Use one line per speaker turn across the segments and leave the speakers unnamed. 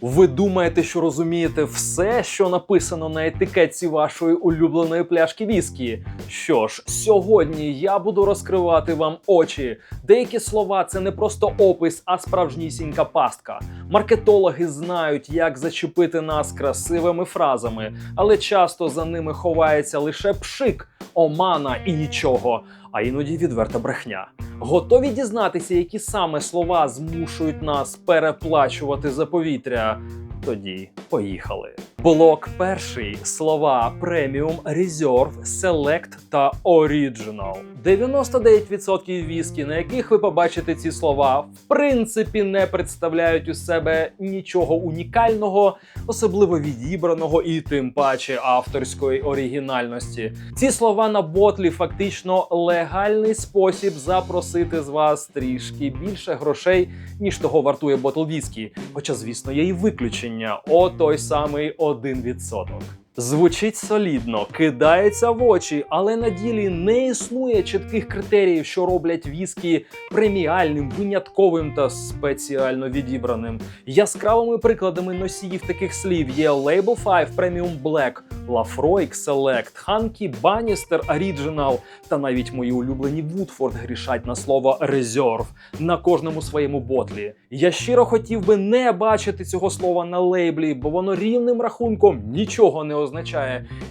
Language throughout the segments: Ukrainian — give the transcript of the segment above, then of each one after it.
Ви думаєте, що розумієте все, що написано на етикетці вашої улюбленої пляшки віскі? Що ж, сьогодні я буду розкривати вам очі. Деякі слова це не просто опис, а справжнісінька пастка. Маркетологи знають, як зачепити нас красивими фразами, але часто за ними ховається лише пшик, омана і нічого, а іноді відверта брехня. Готові дізнатися, які саме слова змушують нас переплачувати за повітря? Тоді поїхали. Блок перший слова преміум, резерв, селект та оріджинал. 99% віскі, на яких ви побачите ці слова, в принципі не представляють у себе нічого унікального, особливо відібраного і тим паче авторської оригінальності. Ці слова на ботлі фактично легальний спосіб запросити з вас трішки більше грошей, ніж того вартує ботл віскі. Хоча, звісно, є і виключення. О той самий 1%. Звучить солідно, кидається в очі, але на ділі не існує чітких критеріїв, що роблять віскі преміальним, винятковим та спеціально відібраним. Яскравими прикладами носіїв таких слів є Label 5 Premium Black, Lafroig Select, Hanky Bannister Original та навіть мої улюблені Woodford грішать на слово Reserve на кожному своєму ботлі. Я щиро хотів би не бачити цього слова на лейблі, бо воно рівним рахунком нічого не означає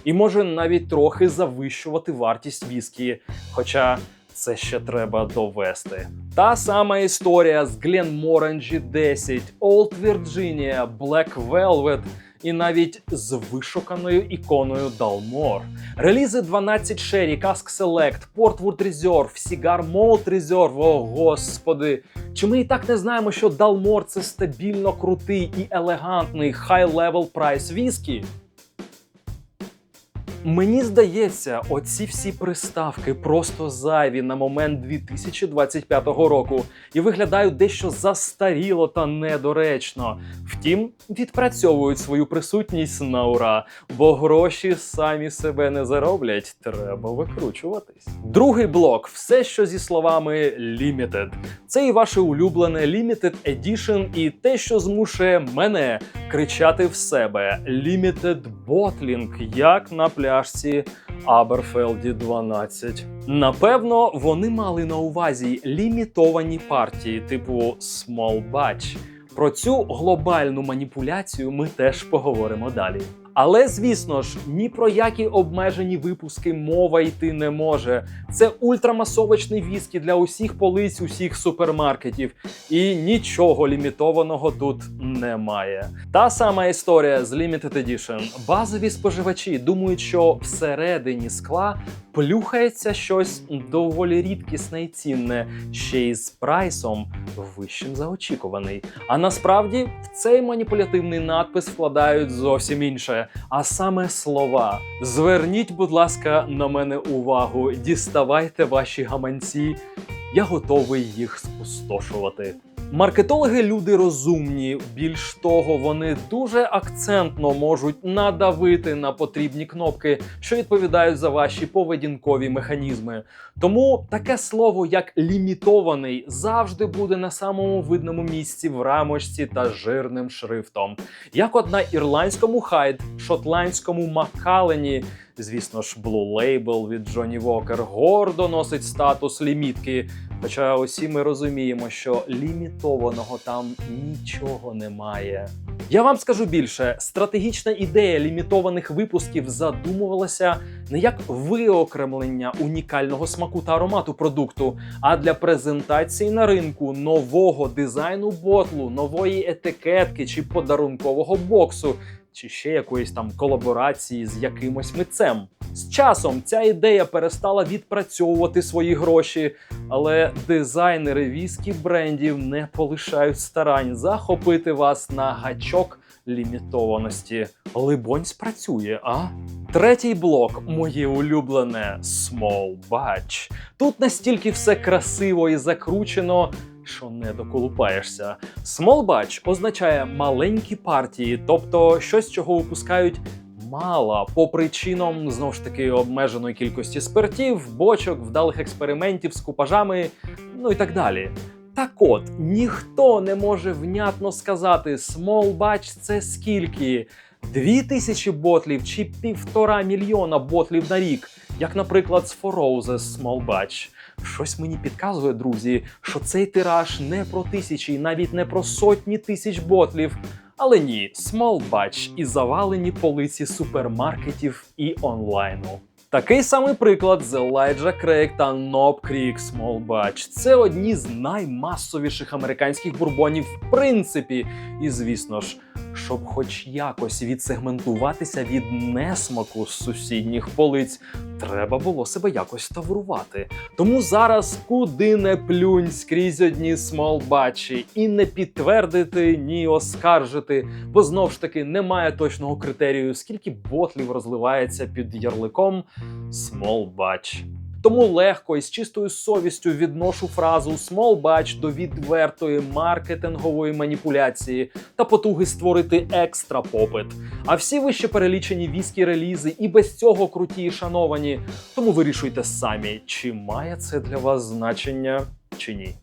і може навіть трохи завищувати вартість віскі. Хоча це ще треба довести. Та сама історія з Glenmorangie 10, Old Virginia, Black Velvet і навіть з вишуканою іконою Dalmore. Релізи 12 Sherry, Cask Select, Portwood Reserve, Cigar Malt Reserve, о господи. Чи ми і так не знаємо, що Dalmore – це стабільно крутий і елегантний high-level прайс віскі? Мені здається, оці всі приставки просто зайві на момент 2025 року і виглядають дещо застаріло та недоречно. Втім, відпрацьовують свою присутність на ура, бо гроші самі себе не зароблять, треба викручуватись. Другий блок все, що зі словами limited. Це і ваше улюблене limited edition, і те, що змушує мене кричати в себе limited bottling, як на пляшці Аберфелді 12. Напевно, вони мали на увазі лімітовані партії, типу small batch. Про цю глобальну маніпуляцію ми теж поговоримо далі. Але звісно ж, ні про які обмежені випуски мова йти не може. Це ультрамасовочний віскі для усіх полиць, усіх супермаркетів, і нічого лімітованого тут немає. Та сама історія з Limited Edition. Базові споживачі думають, що всередині скла плюхається щось доволі рідкісне і цінне, ще й з прайсом вищим за очікуваний. А насправді в цей маніпулятивний надпис вкладають зовсім інше, а саме слова. Зверніть, будь ласка, на мене увагу, діставайте ваші гаманці. Я готовий їх спустошувати. Маркетологи люди розумні. Більш того, вони дуже акцентно можуть надавити на потрібні кнопки, що відповідають за ваші поведінкові механізми. Тому таке слово, як лімітований, завжди буде на самому видному місці в рамочці та жирним шрифтом. Як от на ірландському хайд, шотландському Маккалені. Звісно ж, Blue Label від Джонні Вокер гордо носить статус лімітки. Хоча усі ми розуміємо, що лімітованого там нічого немає. Я вам скажу більше: стратегічна ідея лімітованих випусків задумувалася не як виокремлення унікального смаку та аромату продукту, а для презентації на ринку нового дизайну ботлу, нової етикетки чи подарункового боксу. Чи ще якоїсь там колаборації з якимось митцем. З часом ця ідея перестала відпрацьовувати свої гроші, але дизайнери віскі брендів не полишають старань захопити вас на гачок лімітованості. Либонь спрацює, а? Третій блок моє улюблене Small Batch. Тут настільки все красиво і закручено. Що не доколупаєшся. Small означає маленькі партії, тобто щось, чого випускають мало по причинам знову ж таки обмеженої кількості спиртів, бочок, вдалих експериментів з купажами, ну і так далі. Так от, ніхто не може внятно сказати, small batch це скільки? Дві тисячі ботлів чи півтора мільйона ботлів на рік, як, наприклад, з Four Roses Small Batch. Щось мені підказує, друзі, що цей тираж не про тисячі, навіть не про сотні тисяч ботлів. Але ні, Small Batch і завалені полиці супермаркетів і онлайну. Такий самий приклад з Elijah Craig та Knob Creek Small. Це одні з наймасовіших американських бурбонів в принципі. І звісно ж, щоб хоч якось відсегментуватися від несмаку з сусідніх полиць, треба було себе якось таврувати. Тому зараз куди не плюнь скрізь одні батчі і не підтвердити, ні оскаржити, бо знов ж таки немає точного критерію, скільки ботлів розливається під ярликом small batch. Тому легко і з чистою совістю відношу фразу small batch до відвертої маркетингової маніпуляції та потуги створити екстра попит. А всі вище перелічені віскі релізи і без цього круті і шановані. Тому вирішуйте самі, чи має це для вас значення чи ні.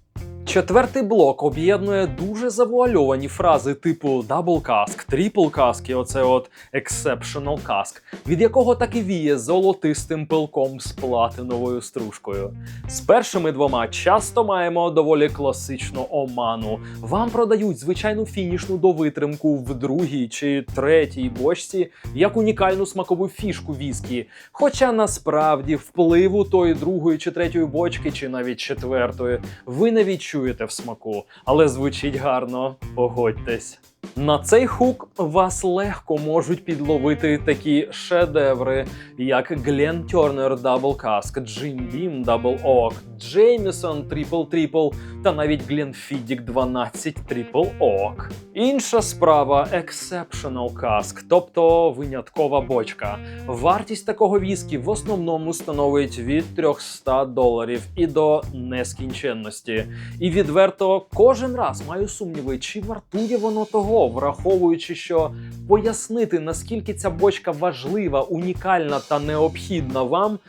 Четвертий блок об'єднує дуже завуальовані фрази типу double cask, triple cask і оце от exceptional cask, від якого так і віє золотистим пилком з платиновою стружкою. З першими двома часто маємо доволі класичну оману. Вам продають звичайну фінішну довитримку в другій чи третій бочці як унікальну смакову фішку віскі. Хоча насправді впливу тої другої чи третьої бочки, чи навіть четвертої, ви не відчуєте в смаку, але звучить гарно, погодьтесь. На цей хук вас легко можуть підловити такі шедеври, як Glen Turner Double Cask, Jim Beam Double Oak, Jameson Triple Triple та навіть Glenfiddich 12 Triple Oak. Інша справа Exceptional Cask, тобто виняткова бочка. Вартість такого віскі в основному становить від 300 доларів і до нескінченності. І відверто кожен раз маю сумніви, чи вартує воно того, враховуючи, що пояснити наскільки ця бочка важлива, унікальна та необхідна вам.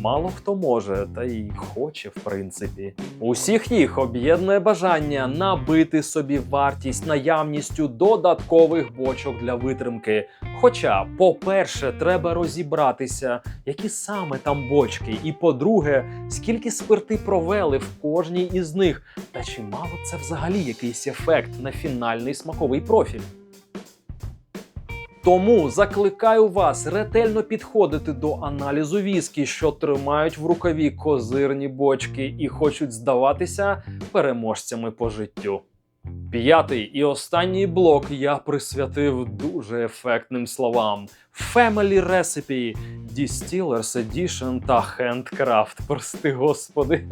Мало хто може, та й хоче, в принципі. Усіх їх об'єднує бажання набити собі вартість наявністю додаткових бочок для витримки. Хоча, по-перше, треба розібратися, які саме там бочки, і по-друге, скільки спирти провели в кожній із них, та чи мало це взагалі якийсь ефект на фінальний смаковий профіль. Тому закликаю вас ретельно підходити до аналізу віскі, що тримають в рукаві козирні бочки і хочуть здаватися переможцями по життю. П'ятий і останній блок я присвятив дуже ефектним словам: Family Recipe, Distillers Edition та Handcraft. Прости господи.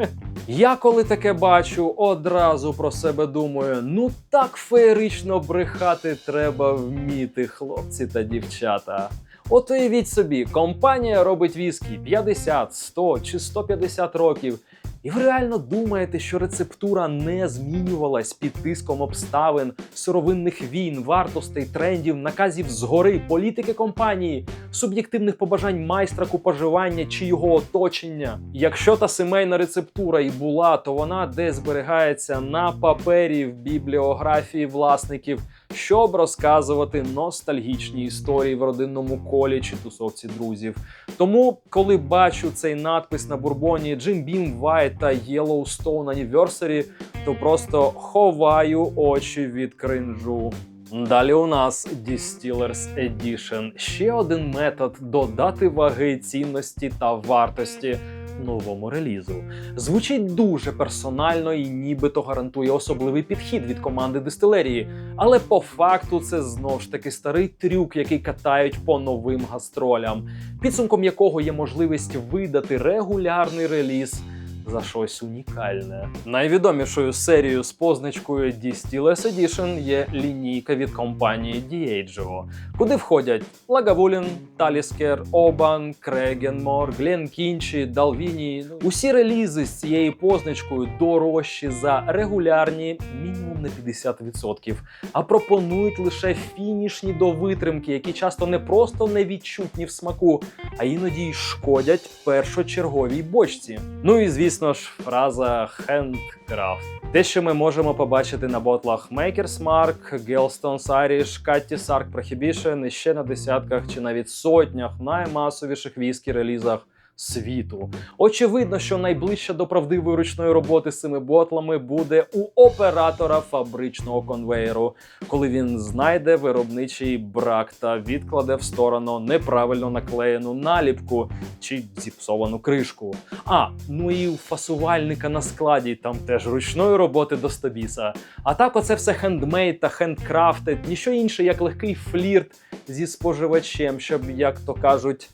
Я коли таке бачу, одразу про себе думаю: ну так феєрично брехати треба вміти, хлопці та дівчата. От уявіть собі, компанія робить віскі 50, 100 чи 150 років. І ви реально думаєте, що рецептура не змінювалась під тиском обставин, сировинних війн, вартостей, трендів, наказів згори, політики компанії, суб'єктивних побажань майстра купажування чи його оточення? Якщо та сімейна рецептура і була, то вона десь зберігається на папері в бібліографії власників, щоб розказувати ностальгічні історії в родинному колі чи тусовці друзів. Тому, коли бачу цей надпис на бурбоні Jim Beam White та Yellowstone Anniversary, то просто ховаю очі від кринжу. Далі у нас Distillers Edition. Ще один метод додати ваги, цінності та вартості новому релізу. Звучить дуже персонально і нібито гарантує особливий підхід від команди дистилерії. Але по факту це знов ж таки старий трюк, який катають по новим гастролям, підсумком якого є можливість видати регулярний реліз. За щось унікальне. Найвідомішою серією з позначкою Distillers Edition є лінійка від компанії Diageo, куди входять Лагавулін, Таліскер, Обан, Крегенмор, Гленкінчі, Далвіні. Усі релізи з цією позначкою дорожчі за регулярні мінімум на 50%, а пропонують лише фінішні довитримки, які часто не просто невідчутні в смаку, а іноді й шкодять першочерговій бочці. Ну і звісно. Звісно ж, фраза handcraft. Те, що ми можемо побачити на ботлах Maker's Mark, Gelstone's Irish, Catty Sark Prohibition і ще на десятках чи навіть сотнях наймасовіших віскі релізах світу. Очевидно, що найближче до правдивої ручної роботи з цими ботлами буде у оператора фабричного конвейеру, коли він знайде виробничий брак та відкладе в сторону неправильно наклеєну наліпку чи зіпсовану кришку. А ну і у фасувальника на складі там теж ручної роботи до стобіса. А так, оце все хендмейд та хендкрафтед, ніщо інше, як легкий флірт зі споживачем, щоб, як то кажуть,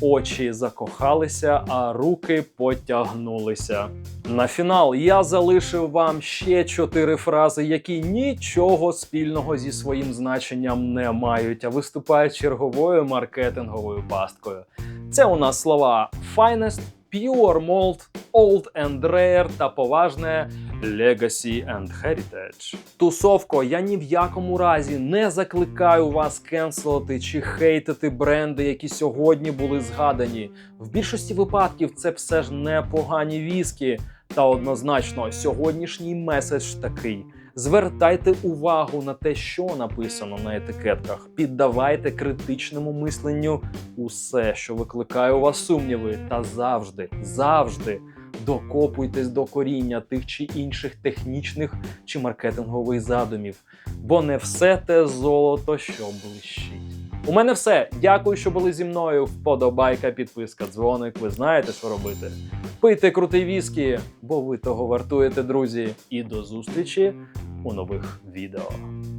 очі закохалися, а руки потягнулися. На фінал я залишив вам ще чотири фрази, які нічого спільного зі своїм значенням не мають, а виступають черговою маркетинговою пасткою. Це у нас слова finest, pure malt, old and rare та поважне legacy and heritage. Тусовко, я ні в якому разі не закликаю вас кенселити чи хейтити бренди, які сьогодні були згадані. В більшості випадків це все ж непогані віскі. Та однозначно, сьогоднішній меседж такий: звертайте увагу на те, що написано на етикетках, піддавайте критичному мисленню усе, що викликає у вас сумніви, та завжди, завжди докопуйтесь до коріння тих чи інших технічних чи маркетингових задумів, бо не все те золото, що блищить. У мене все. Дякую, що були зі мною. Вподобайка, підписка, дзвоник. Ви знаєте, що робити. Пийте крутий віскі, бо ви того вартуєте, друзі. І до зустрічі у нових відео.